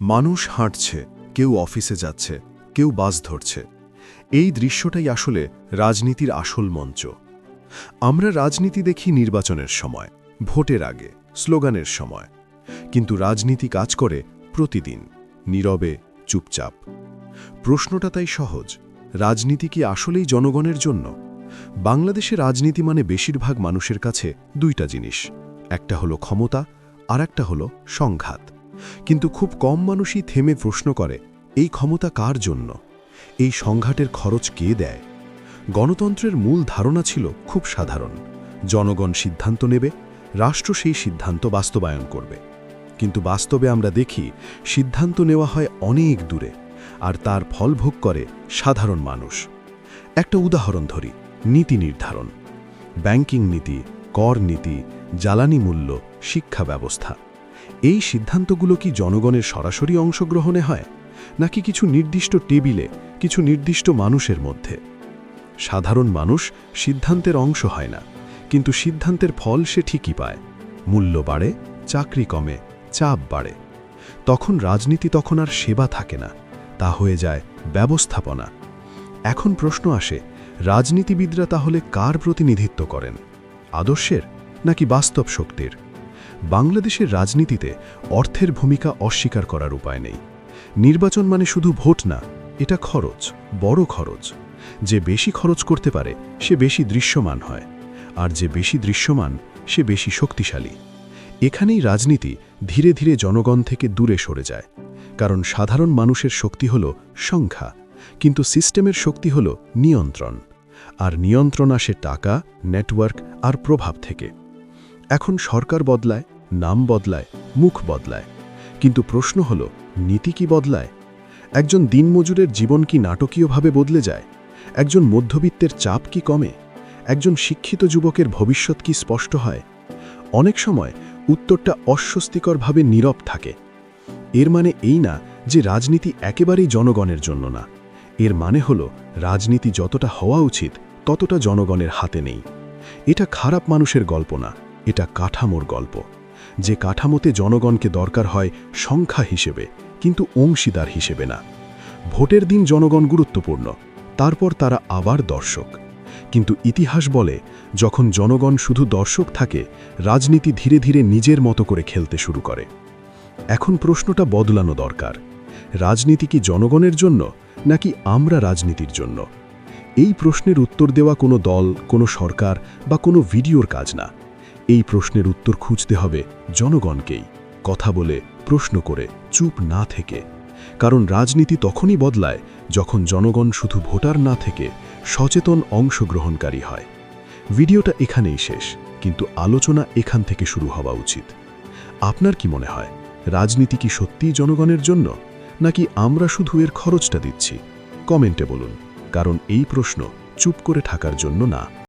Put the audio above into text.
মানুষ হাঁটছে, কেউ অফিসে যাচ্ছে, কেউ বাস ধরছে। এই দৃশ্যটাই আসলে রাজনীতির আসল মঞ্চ। আমরা রাজনীতি দেখি নির্বাচনের সময়, ভোটের আগে, স্লোগানের সময়। কিন্তু রাজনীতি কাজ করে প্রতিদিন, নীরবে, চুপচাপ। প্রশ্নটা তাই সহজ, রাজনীতি কি আসলেই জনগণের জন্য? বাংলাদেশে রাজনীতি মানে বেশিরভাগ মানুষের কাছে দুইটা জিনিস, একটা হলো ক্ষমতা আর একটা হলো সংঘাত। কিন্তু খুব কম মানুষই থেমে প্রশ্ন করে, এই ক্ষমতা কার জন্য? এই সংঘাটের খরচ কে দেয়? গণতন্ত্রের মূল ধারণা ছিল খুব সাধারণ। জনগণ সিদ্ধান্ত নেবে, রাষ্ট্র সেই সিদ্ধান্ত বাস্তবায়ন করবে। কিন্তু বাস্তবে আমরা দেখি, সিদ্ধান্ত নেওয়া হয় অনেক দূরে, আর তার ফল ভোগ করে সাধারণ মানুষ। একটা উদাহরণ ধরি, নীতি নির্ধারণ। ব্যাংকিং নীতি, কর নীতি, জ্বালানি মূল্য, শিক্ষা ব্যবস্থা। এই সিদ্ধান্তগুলো কি জনগণের সরাসরি অংশগ্রহণে হয়, নাকি কিছু নির্দিষ্ট টেবিলে, কিছু নির্দিষ্ট মানুষের মধ্যে? সাধারণ মানুষ সিদ্ধান্তের অংশ হয় না, কিন্তু সিদ্ধান্তের ফল সে ঠিকই পায়। মূল্য বাড়ে, চাকরি কমে, চাপ বাড়ে। তখন রাজনীতি তখন আর সেবা থাকে না, তা হয়ে যায় ব্যবস্থাপনা। এখন প্রশ্ন আসে, রাজনীতিবিদরা তাহলে কার প্রতিনিধিত্ব করেন, আদর্শের নাকি বাস্তব শক্তির? বাংলাদেশের রাজনীতিতে অর্থের ভূমিকা অস্বীকার করার উপায় নেই। নির্বাচন মানে শুধু ভোট না, এটা খরচ, বড় খরচ। যে বেশি খরচ করতে পারে, সে বেশি দৃশ্যমান হয়। আর যে বেশি দৃশ্যমান, সে বেশি শক্তিশালী। এখানেই রাজনীতি ধীরে ধীরে জনগণ থেকে দূরে সরে যায়। কারণ সাধারণ মানুষের শক্তি হল সংখ্যা, কিন্তু সিস্টেমের শক্তি হল নিয়ন্ত্রণ। আর নিয়ন্ত্রণ আসে টাকা, নেটওয়ার্ক আর প্রভাব থেকে। এখন সরকার বদলায়, নাম বদলায়, মুখ বদলায়। কিন্তু প্রশ্ন হল, নীতি কি বদলায়? একজন দিনমজুরের জীবন কি নাটকীয়ভাবে বদলে যায়? একজন মধ্যবিত্তের চাপ কি কমে? একজন শিক্ষিত যুবকের ভবিষ্যৎ কি স্পষ্ট হয়? অনেক সময় উত্তরটা অস্বস্তিকরভাবে নীরব থাকে। এর মানে এই না যে রাজনীতি একেবারেই জনগণের জন্য না। এর মানে হল, রাজনীতি যতটা হওয়া উচিত, ততটা জনগণের হাতে নেই। এটা খারাপ মানুষের গল্প না। এটা কাঠামোর গল্প। যে কাঠামোতে জনগণকে দরকার হয় সংখ্যা হিসেবে, কিন্তু অংশীদার হিসেবে না। ভোটের দিন জনগণ গুরুত্বপূর্ণ, তারপর তারা আবার দর্শক। কিন্তু ইতিহাস বলে, যখন জনগণ শুধু দর্শক থাকে, রাজনীতি ধীরে ধীরে নিজের মতো করে খেলতে শুরু করে। এখন প্রশ্নটা বদলানো দরকার। রাজনীতি কি জনগণের জন্য, নাকি আমরা রাজনীতির জন্য? এই প্রশ্নের উত্তর দেওয়া কোনো দল, কোনো সরকার বা কোনো ভিডিওর কাজ না। এই প্রশ্নের উত্তর খুঁজতে হবে জনগণকেই। কথা বলে, প্রশ্ন করে, চুপ না থেকে। কারণ রাজনীতি তখনই বদলায় যখন জনগণ শুধু ভোটার না থেকে সচেতন অংশগ্রহণকারী হয়। ভিডিওটা এখানেই শেষ, কিন্তু আলোচনা এখান থেকে শুরু হওয়া উচিত। আপনার কি মনে হয়, রাজনীতি কি সত্যিই জনগণের জন্য, নাকি আমরা শুধু এর খরচটা দিচ্ছি? কমেন্টে বলুন, কারণ এই প্রশ্ন চুপ করে থাকার জন্য না।